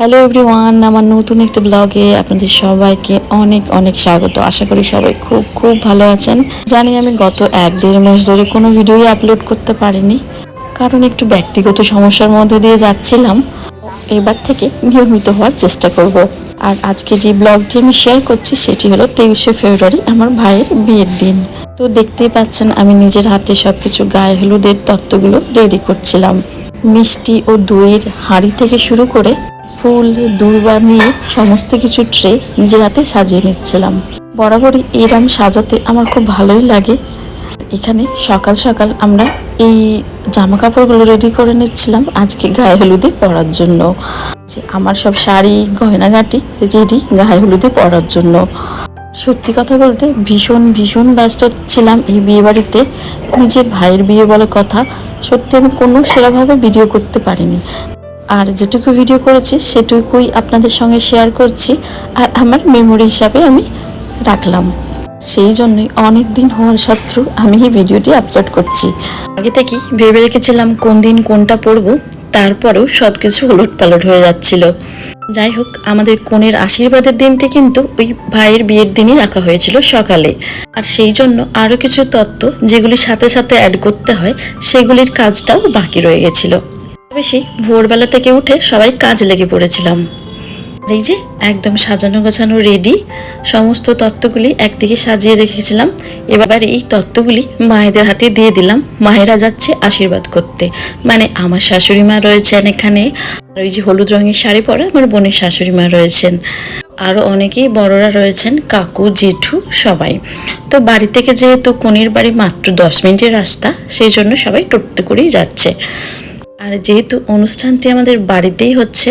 Hello everyone আমার নতুন একটা ব্লগে আপনাদের সবাইকে অনেক অনেক স্বাগত। আশা করি সবাই খুব খুব ভালো আছেন। জানি আমি গত এক দেড় মাস ধরে কোনো ভিডিওই আপলোড করতে পারিনি, কারণ একটু ব্যক্তিগত সমস্যার মধ্যে দিয়ে যাচ্ছিলাম। এবার থেকে নিয়মিত হওয়ার চেষ্টা করব। আর আজকে যে ব্লগটি আমি শেয়ার করছি, সেটি হলো তেইশে ফেব্রুয়ারি, আমার ভাইয়ের বিয়ের দিন। তো দেখতেই পাচ্ছেন, আমি নিজের হাতে সব কিছু গায়ে হলুদের তত্ত্বগুলো রেডি করছিলাম। মিষ্টি ও দইয়ের হাঁড়ি থেকে শুরু করে ফুল, দুর্বা নিয়ে সমস্ত কিছু ট্রে নিজের হাতে সাজিয়ে নিচ্ছিলাম। বরাবরই এরম সাজাতে আমার খুব ভালোই লাগে। এখানে সকাল সকাল আমরা এই জামা কাপড়গুলো রেডি করে নিচ্ছিলাম আজকে গায়ে হলুদে পরার জন্য। যে আমার সব শাড়ি, গয়নাগাটি রেডি গায়ে হলুদে পরার জন্য। সত্যি কথা বলতে ভীষণ ভীষণ ব্যস্ত ছিলাম এই বিয়ে বাড়িতে নিজের ভাইয়ের বিয়ে বলে কথা সত্যি আমি কোনো সেরাভাবে ভিডিও করতে পারিনি। আর যেটুকু ভিডিও করেছি, সেটুকুই আপনাদের সঙ্গে শেয়ার করছি আর আমার মেমোরি হিসাবে আমি রাখলাম। সেই জন্যই অনেক দিন হওয়ার সত্ত্বেও আমি এই ভিডিওটি আপলোড করছি। আগে থেকেই ভেবে রেখেছিলাম কোন দিন কোনটা পড়ব, তারপরেও সব কিছু ওলট পালট হয়ে যাচ্ছিল। যাই হোক, আমাদের কনের আশীর্বাদের দিনটি কিন্তু ওই ভাইয়ের বিয়ের দিনই রাখা হয়েছিল সকালে। আর সেই জন্য আরও কিছু তত্ত্ব যেগুলি সাথে সাথে অ্যাড করতে হয়, সেগুলির কাজটাও বাকি রয়ে গেছিল। বেশি ভোরবেলা থেকে উঠে সবাই কাজ লেগে পড়েছিলাম। এই যে একদম সাজানো গোছানো রেডি সমস্ত তত্ত্বগুলি একদিকে সাজিয়ে রেখেছিলাম। এবার এই তত্ত্বগুলি মায়েদের হাতে দিয়ে দিলাম। মায়েরা যাচ্ছে আশীর্বাদ করতে। মানে আমার শাশুড়ি মা রয়েছেন এখানে। আর ওই যে হলুদ রঙের শাড়ি পরা আমার বোনের শাশুড়ি মা রয়েছেন। আরও অনেকেই বড়রা রয়েছেন, কাকু, জেঠু, সবাই। তো বাড়ি থেকে যেহেতু কনির বাড়ি মাত্র দশ মিনিটের রাস্তা, সেই জন্য সবাই টোট্টে করেই যাচ্ছে। আর যেহেতু অনুষ্ঠানটি আমাদের বাড়িতেই হচ্ছে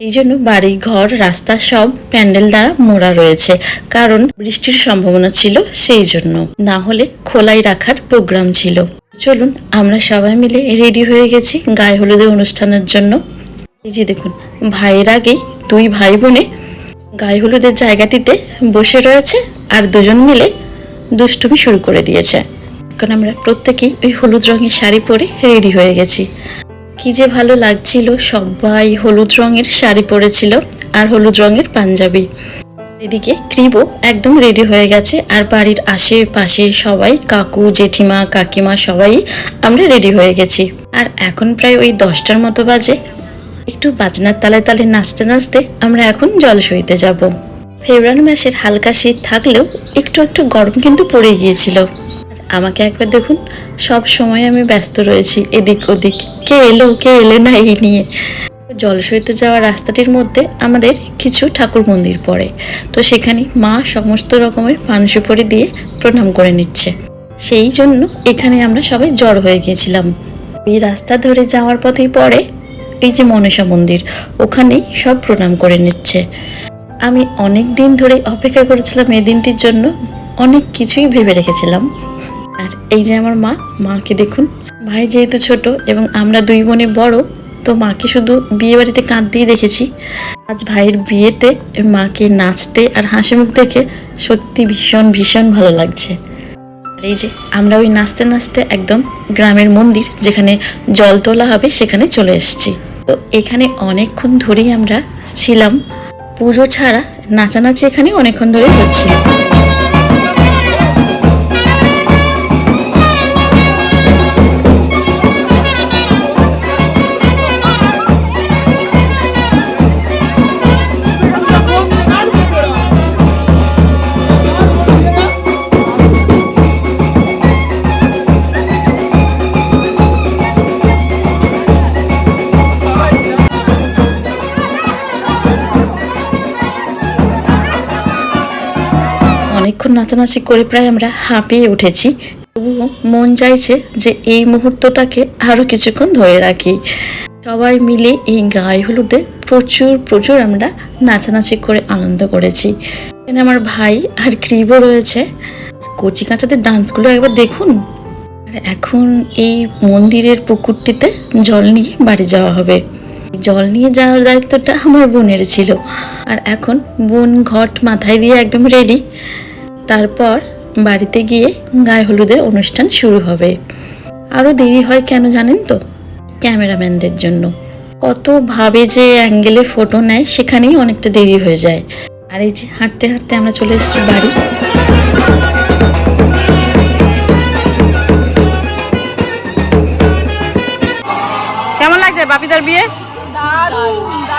এই জন্য বাড়ি, ঘর, রাস্তা সব প্যান্ডেল দ্বারা মোড়া রয়েছে। কারণ বৃষ্টির সম্ভাবনা ছিল সেই জন্য। না হলে খোলাই রাখার প্রোগ্রাম ছিল। চলুন আমরা সবাই মিলে রেডি হয়ে গেছি গায়ে হলুদের অনুষ্ঠানের জন্য। এই যে দেখুন, ভাইয়ের আগেই দুই ভাই বোনে গায়ে হলুদের জায়গাটিতে বসে রয়েছে আর দুজন মিলে দুষ্টুমি শুরু করে দিয়েছে। এখন আমরা প্রত্যেকেই ওই হলুদ রঙের শাড়ি পরে রেডি হয়ে গেছি। কি যে ভালো লাগছিল, সবাই হলুদ রঙের শাড়ি পরেছিল আর হলুদ রঙের পাঞ্জাবি। এদিকে ক্রিবো একদম রেডি হয়ে গেছে আর বাড়ির আশেপাশে সবাই, কাকু, জেঠিমা, কাকিমা সবাই আমরা রেডি হয়ে গেছি। আর এখন প্রায় ওই দশটার মতো বাজে। একটু বাজনার তালে তালে নাচতে নাচতে আমরা এখন জলসইতে যাব। ফেব্রুয়ারি মাসের হালকা শীত থাকলেও একটু একটু গরম কিন্তু পড়ে গিয়েছিল। আমাকে একবার দেখুন। সব সময় আমি ব্যস্ত রয়েছি, এদিক ওদিক। কে এলো কে এলো না এই নিয়ে। জলসইতে যাওয়ার রাস্তাটির মধ্যে আমাদের কিছু ঠাকুর মন্দির পড়ে। তো সেখানে মা সমস্ত রকমের পান সুপারি দিয়ে প্রণাম করে নিচ্ছে। সেই জন্য এখানে আমরা সবাই জড় হয়ে গিয়েছিলাম। এই রাস্তা ধরে যাওয়ার পথেই পড়ে এই যে মনসা মন্দির, ওখানেই সব প্রণাম করে নিচ্ছে। আমি অনেক দিন ধরে অপেক্ষা করেছিলাম এই দিনটির জন্য। অনেক কিছুই ভেবে রেখেছিলাম। এই যে আমার মা, মাকে দেখুন। ভাই যেহেতু ছোট এবং আমরা দুই বোনে বড়, তো মাকে শুধু বিয়ে বাড়িতে কাঁদতেই দেখেছি। আজ ভাইয়ের বিয়েতে মাকে নাচতে আর হাসি মুখ দেখে সত্যি ভীষণ ভীষণ ভালো লাগছে। আর এই যে আমরা ওই নাচতে নাচতে একদম গ্রামের মন্দির যেখানে জল তোলা হবে সেখানে চলে এসেছি। তো এখানে অনেকক্ষণ ধরেই আমরা ছিলাম। পুজো ছাড়া নাচানাচি এখানে অনেকক্ষণ ধরেই হচ্ছিল নাচানাচি করে প্রায় আমরা হাঁপিয়ে উঠেছি। তবুও মন চাইছে যে এই মুহূর্তটাকে আরও কিছুক্ষণ ধরে রাখি। সবাই মিলে এই গায়ে হলুদে প্রচুর প্রচুর আমরা নাচানাচি করে আনন্দ করেছি। এখানে আমার ভাই আর ক্রিবও রয়েছে। কচি কাঁচাদের ডান্সগুলো একবার দেখুন। আর এখন এই মন্দিরের পুকুরটিতে জল নিয়ে বাড়ি যাওয়া হবে। জল নিয়ে যাওয়ার দায়িত্বটা আমার বোনের ছিল। আর এখন বোন ঘট মাথায় দিয়ে একদম রেডি তারপর বাড়িতে গিয়ে গায়ে হলুদের অনুষ্ঠান শুরু হবে। আরও দেরি হয় কেন জানেন তো? ক্যামেরাম্যানদের জন্য। কত ভাবে যে অ্যাঙ্গেলে ফটো নেয় সেখানেই অনেকটা দেরি হয়ে যায়। আর এই যে হাঁটতে হাঁটতে আমরা চলে এসেছি বাড়ি। কেমন লাগছে বাপিদার বিয়ে?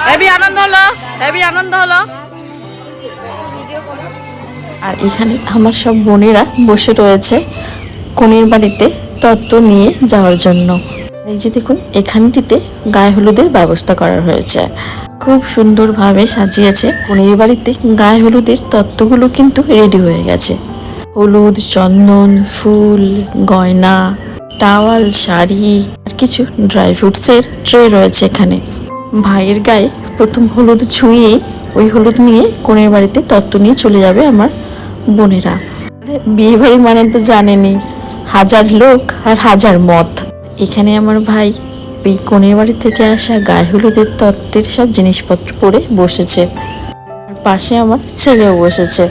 হেবি আনন্দ হলো? হেবি আনন্দ হলো? আর এখানে আমার সব বোনেরা বসে রয়েছে কনের বাড়িতে তত্ত্ব নিয়ে যাওয়ার জন্য। এই যে দেখুন, এখানটিতে গায়ে হলুদের ব্যবস্থা করা হয়েছে। খুব সুন্দরভাবে সাজিয়েছে কনের বাড়িতে গায়ে হলুদের তত্ত্বগুলো কিন্তু রেডি হয়ে গেছে। হলুদ, চন্দন, ফুল, গয়না, টাওয়াল, শাড়ি আর কিছু ড্রাই ফ্রুটসের ট্রে রয়েছে এখানে। ভাইয়ের গায়ে প্রথম হলুদ ছুঁয়ে ওই হলুদ নিয়ে কনের বাড়িতে তত্ত্ব নিয়ে চলে যাবে আমার বোনেরা। বিয়ে বাড়ি মানে তো জানেনি হাজার লোক আর হাজার মত এখানে আমার ভাই, এই কনের বাড়ি থেকে আসা গায়ে হলুদের তত্ত্বের সব জিনিসপত্র পরে বসেছে। পাশে আমার ছেলেও বসেছে।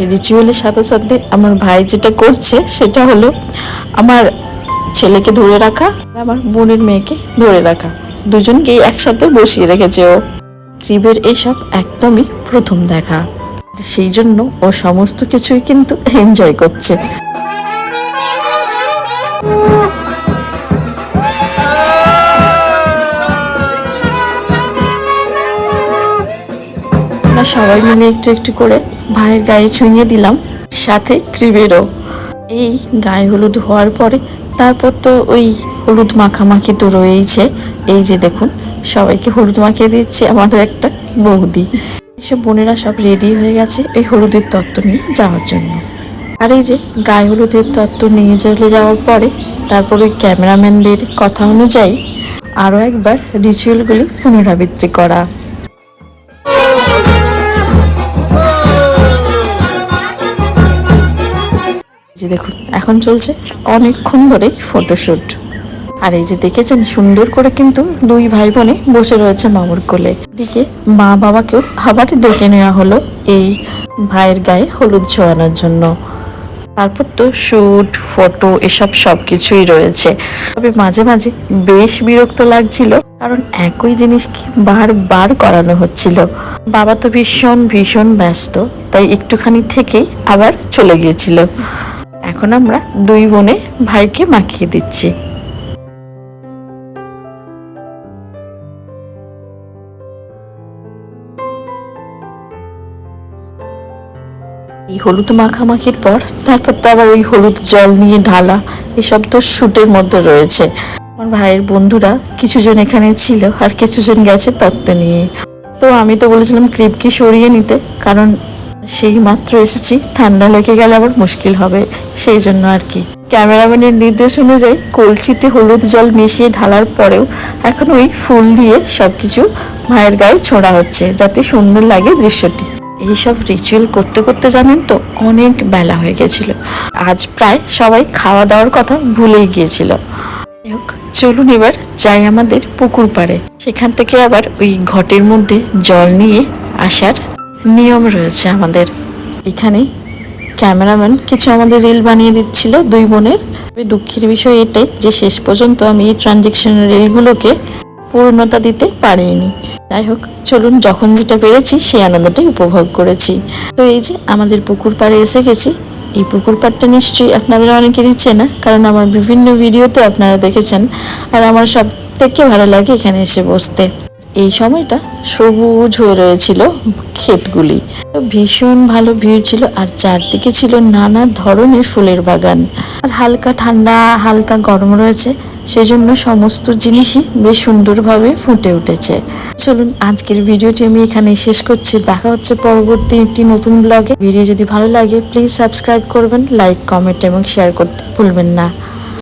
আর রিচুয়ালের সাথে সাথে আমার ভাই যেটা করছে সেটা হলো আমার ছেলেকে ধরে রাখা আমার বোনের মেয়েকে ধরে রাখা। দুজনকেই একসাথে বসিয়ে রেখেছে ও। ক্রিবের এসব একদমই প্রথম দেখা। সেই জন্য ও সমস্ত কিছুই কিন্তু এনজয় করছে। সবাই মিলে একটু একটু করে ভাইয়ের গায়ে ছুঁয়ে দিলাম, সাথে ক্রিবেরও। এই গায়ে হলুদ হওয়ার পরে তারপর তো ওই হলুদ মাখামাখি তো রয়েইছে। এই যে দেখুন, সবাইকে হলুদ মাখিয়ে দিচ্ছে আমাদের একটা বৌদি। এসব বোনেরা সব রেডি হয়ে গেছে এই হলুদের তত্ত্ব নিয়ে যাওয়ার জন্য। আর এই যে গায়ে হলুদের তত্ত্ব নিয়ে চলে যাওয়ার পরে তারপর ওই ক্যামেরাম্যানদের কথা অনুযায়ী আরও একবার রিচুয়ালগুলি পুনরাবৃত্তি করা। যে দেখুন, এখন চলছে অনেকক্ষণ ধরেই ফটোশুট আর এই যে দেখেছেন, সুন্দর করে কিন্তু দুই ভাই বোনে বসে রয়েছে মামুর কোলে। দিকে মা বাবাকেও আবার ডেকে নেওয়া হলো এই ভাইয়ের গায়ে হলুদ ছোঁয়ানোর জন্য। তারপর তো শুট ফটো এসব সব কিছুই রয়েছে। তবে মাঝে মাঝে বেশ বিরক্ত লাগছিল, কারণ একই জিনিস কি বারবার করানো হচ্ছিল। বাবা তো ভীষণ ভীষণ ব্যস্ত, তাই একটুখানি থেকেই আবার চলে গিয়েছিল। এখন আমরা দুই বোনে ভাইকে মাখিয়ে দিচ্ছি। এই হলুদ মাখামাখির পর তারপর তো আবার ওই হলুদ জল নিয়ে ঢালা, এসব তো শুটের মধ্যে রয়েছে। আমার ভাইয়ের বন্ধুরা কিছুজন এখানে ছিল আর কিছুজন গেছে তত্ত্ব নিয়ে। তো আমি তো বলেছিলাম ক্রিপকে সরিয়ে নিতে, কারণ সেই মাত্র এসেছি, ঠান্ডা লেগে গেলে আবার মুশকিল হবে, সেই জন্য আর কি। ক্যামেরাম্যানের নির্দেশ অনুযায়ী কলসিতে হলুদ জল মিশিয়ে ঢালার পরেও এখন ওই ফুল দিয়ে সবকিছু মায়ের গায়ে ছোঁড়া হচ্ছে, যাতে সুন্দর লাগে দৃশ্যটি। এইসব রিচুয়াল করতে করতে জানেন তো, অনেক বেলা হয়ে গেছিল। আজ প্রায় সবাই খাওয়া দাওয়ার কথা ভুলেই গিয়েছিল। চলুন এবার যাই আমাদের পুকুর পাড়ে। সেখান থেকে আবার ওই ঘটের মধ্যে জল নিয়ে আসার নিয়ম রয়েছে আমাদের। এখানে ক্যামেরাম্যান কিছু আমাদের রিল বানিয়ে দিচ্ছিল দুই বোনের। দুঃখের বিষয় এটাই যে শেষ পর্যন্ত আমি এই ট্রানজেকশন রিলগুলোকে পূর্ণতা দিতে পারিনি। যাই হোক, চলুন যখন যেটা পেরেছি সেই আনন্দটাই উপভোগ করেছি। তো এই যে আমাদের পুকুর পাড়ে এসে গেছি। এই পুকুর পাড়টা নিশ্চয়ই আপনাদের অনেকেরই চেনা কারণ আমার বিভিন্ন ভিডিওতে আপনারা দেখেছেন। আর আমার সব থেকে ভালো লাগে এখানে এসে বসতে। এই সময়টা সবুজ হয়ে রয়েছিল ক্ষেতগুলি। ভীষণ ভালো ভিড় ছিল আর চারদিকে ছিল নানা ধরনের ফুলের বাগান। আর হালকা ঠান্ডা, হালকা গরম রয়েছে, সেজন্য সমস্ত জিনিসই বেশ সুন্দরভাবে ফুটে উঠেছে। চলুন, আজকের ভিডিওটি আমি এখানে শেষ করছি। দেখা হচ্ছে পরবর্তী একটি নতুন ব্লগে। ভিডিও যদি ভালো লাগে প্লিজ সাবস্ক্রাইব করবেন লাইক কমেন্ট এবং শেয়ার করতে ভুলবেন না।